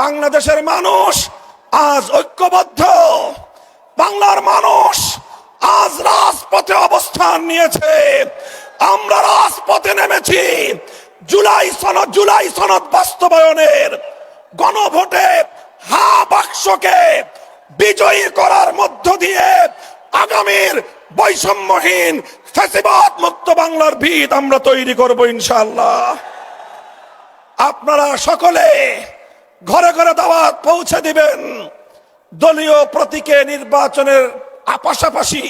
বাংলাদেশের মানুষ আজ ঐক্যবদ্ধ। বাংলার মানুষ আজ রাজপথে অবস্থান নিয়েছে। আমরা রাজপথে নেমেছি। জুলাই সনদ জুলাই সনদ বাস্তবায়নের গণভোটে হা বাক্সকে বিজয়ী করার মধ্য দিয়ে আগামীর বৈষম্যহীন ফ্যাসিবাদ মুক্ত বাংলার ভিত আমরা তৈরি করব ইনশাল্লাহ আপনারা সকলে ঘরে ঘরে দাওয়াত পৌঁছে দিবেন। দলীয় প্রতীকে নির্বাচনের পাশাপাশি,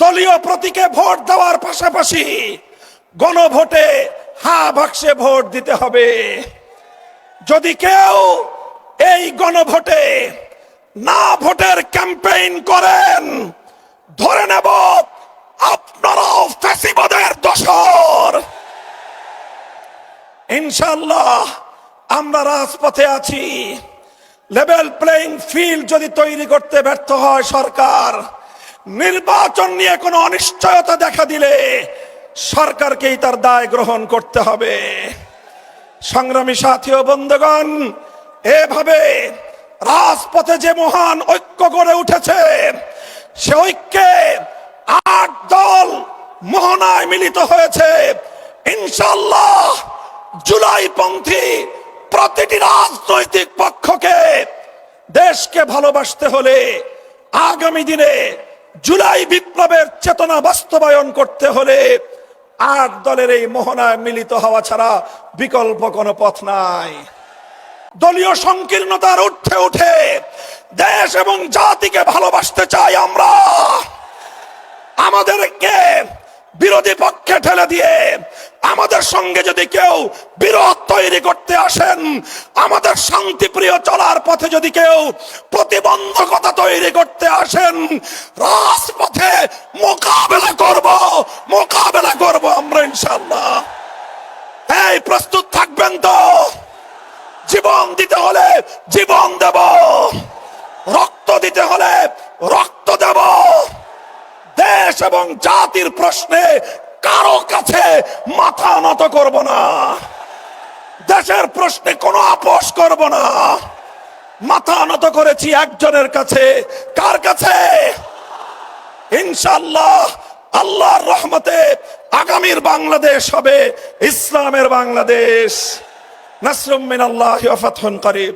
দলীয় প্রতীকে ভোট দেওয়ার পাশাপাশি গণভোটে হা বাক্সে ভোট দিতে হবে। যদি কেউ এই গণভোটে না ভোটের ক্যাম্পেইন করেন, ধরে নেব আপনারাও ফ্যাসিবাদের দশর ইনশাল্লাহ আমরা রাজপথে আছি। লেভেল প্লেইং ফিল্ড যদি তৈরি করতে ব্যর্থ হয় সরকার, নির্বাচন নিয়ে কোনো অনিশ্চয়তা দেখা দিলে সরকারকেই তার দায় গ্রহণ করতে হবে। সংগ্রামী সাথী ও বন্ধুগণ, এভাবে রাজপথে যে মহান ঐক্য গড়ে উঠেছে, সে ঐক্যে আট দল মোহনায় মিলিত হয়েছে। ইনশাল্লাহ জুলাই পন্থী প্রতিটি রাজনৈতিক পক্ষকে দেশকে ভালোবাসতে হলে আগামী দিনে জুলাই বিপ্লবের চেতনা বাস্তবায়ন করতে হলে আট দলের এই মোহনায় মিলিত হওয়া ছাড়া বিকল্প কোনো পথ নাই। দলীয় সংকীর্ণতার উঠে উঠে দেশ এবং জাতিকে ভালোবাসতে চাই আমরা। আমাদেরকে বিরোধী পক্ষে ঠেলে দিয়ে আমাদের সঙ্গে যদি কেউ বিরোধ তৈরি করতে আসেন, আমাদের শান্তিপ্রিয় চলার পথে যদি কেউ প্রতিবন্ধকতা তৈরি করতে আসেন, রাজপথে মোকাবেলা করব মোকাবেলা করব আমরা ইনশাল্লাহ এই প্রস্তুত থাকবেন তো? জীবন দিতে হলে জীবন দেব। রক্ত দিতে হলে রক্ত দেব। দেশ এবং জাতির প্রশ্নে কারও কাছে মাথা নত করব না। দেশের প্রশ্নে কোনো আপোষ করব না। মাথা নত করেছি একজনের কাছে। কার কাছে? ইনশাল্লাহ আল্লাহর রহমতে আগামীর বাংলাদেশ হবে, ইসলামের বাংলাদেশ। নাসরুম ওয়া ফাতহুন করিব।